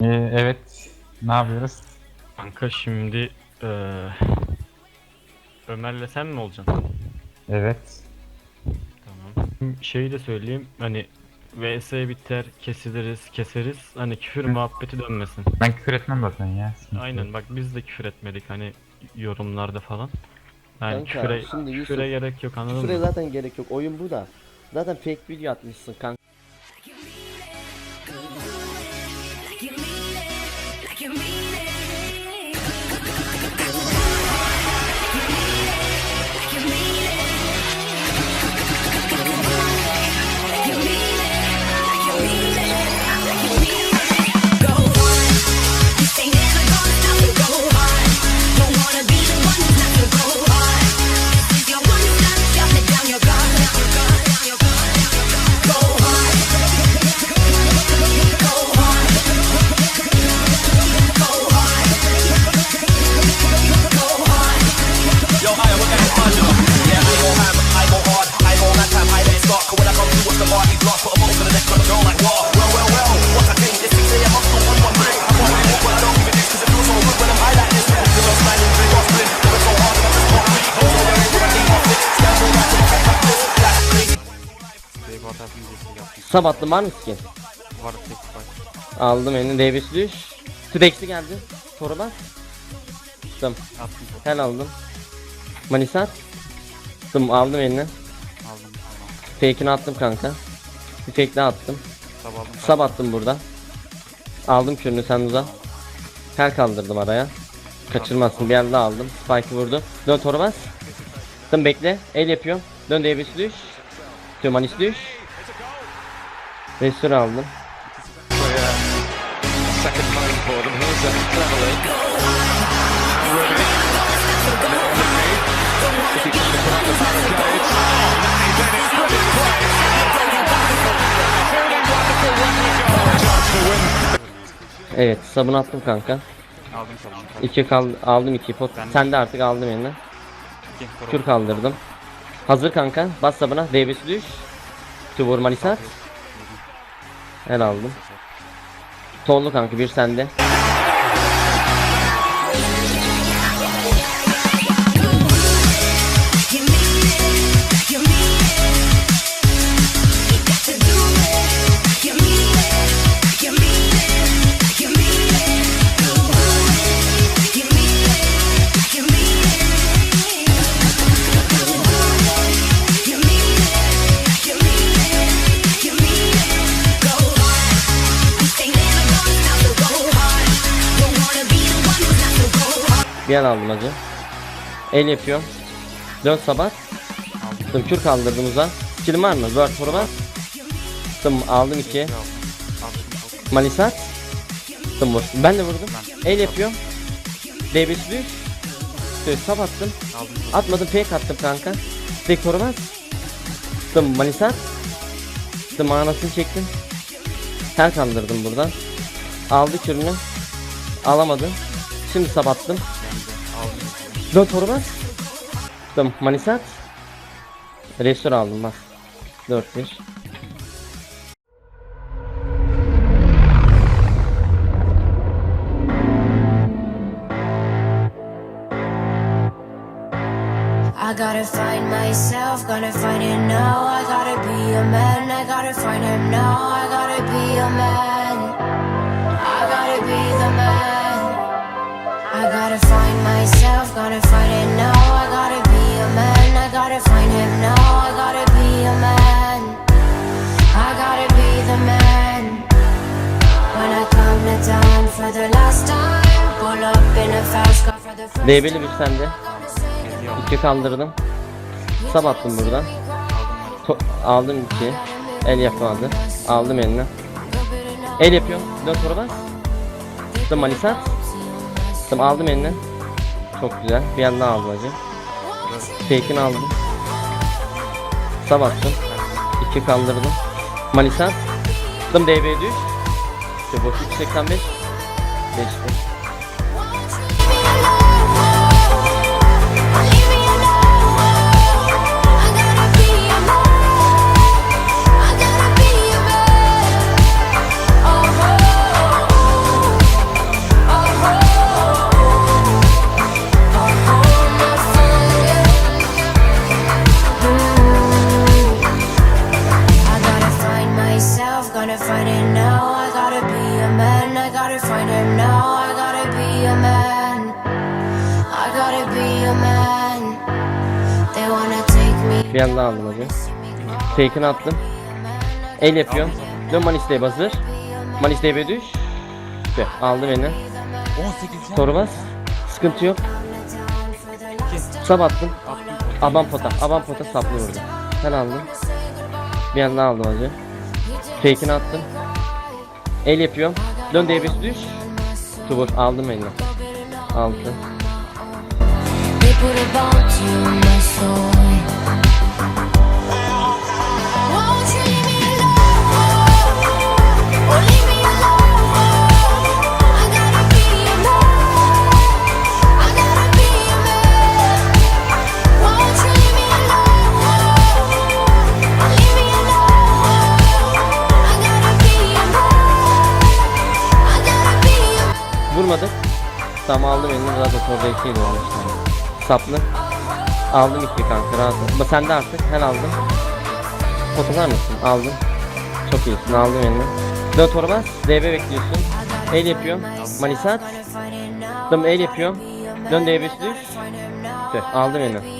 Ee, evet. Ne yapıyoruz? Kanka şimdi eee Ömer'le sen mi olacaksın? Evet. Tamam. Şeyi de söyleyeyim hani VS biter kesiliriz keseriz hani küfür muhabbeti dönmesin. Ben küfür etmem zaten ya. sıkıntı Aynen bak biz de küfür etmedik hani yorumlarda falan. Yani Kanka, küfüre, şimdi Yusuf, küfüre gerek yok anladın Şuraya mı? zaten gerek yok. Oyun bu da. Zaten fake video atmışsın kanka. Sabatlı var mı skin? Var tek var. Aldım elini DB'si düş. Tüdex'i geldi. Soru bak. Tım. Attım Sen aldın. Manisat. Tım aldım elini. aldım tamam. Fake'ini attım kanka. Bir fake daha attım. Sab aldım. Attım burada. Aldım kürünü sen uza. Kel kaldırdım araya. Kaçırmazsın bir yerde aldım. Spike'ı vurdu. Dön Torbas. Tım bekle. El yapıyorum. Dön DB'si düş. Tüm Manis düş. Restore aldım. Evet sabunu attım kanka. Aldım tamam. İki kal aldım iki pot. Ben. Sen de artık aldım eline. Kür kaldırdım. Hazır kanka. Bas sabına. DB'si düş. Tü vur El aldım. Tonlu kanka bir sende. El aldım hacı. El yapıyorum. Dön sabat. Dım kür kaldırdım uza. Skill'im var mı? Word for bas. Dım aldım iki. Manisat. Dım vur. Ben de vurdum. El yapıyorum. DB'si düş. Düş sabattım. Atmadım fake attım kanka. Fake korumaz. Dım manisat. Dım anasını çektim. Her kaldırdım buradan. Aldı kürünü. Alamadı. Şimdi sabattım. Dön torba. Dım manisat. Restore aldım bak. 4 1. I gotta find myself, gotta find it now. I gotta be a man, I gotta find him now. I gotta be a man, gotta find it now. I gotta be a man, I gotta find him now. I gotta be a man, I gotta be the man. When I come to town for the last time, pull up in a fast car for the first time. bir sende. 2 kaldırdım. Sab attım buradan. To- aldım 2. El yapmadı. Aldım eline. El yapıyorum. Dön torba. Dım manisat. Dım aldım eline. Çok güzel. Bir yandan aldım hacı. Fake'ini aldım. Sab attım. 2 kaldırdım. Manisat. Dım DB'ye düş. İşte boş 385. gotta find him now. I gotta be a man. I gotta be a man. They wanna take me. Bir yandan aldım hacı. Fake'ini attım. El yapıyorum. Dön Manis'teye basır. Manis'teye bir düş. İşte aldı beni. 18 Soru bas. Sıkıntı yok. Sap attım. Aban pota. Aban pota saplı vurdu. Sen aldın. Bir yandan aldım hacı. Fake'ini attım. El yapıyorum. Dön DB'si düş. Tubur aldım elini. Aldım. Tamam aldım elini zaten orada ikiydi o işte. Saplı. Aldım iki kanka rahat ol. Sen de artık ben aldım. Fotoğraflar mısın? Aldım. Çok iyisin aldım elini. Dön torba. DB bekliyorsun. El yapıyorum. Manisat. Dön el yapıyorum. Dön DB'si düş. Aldım elini.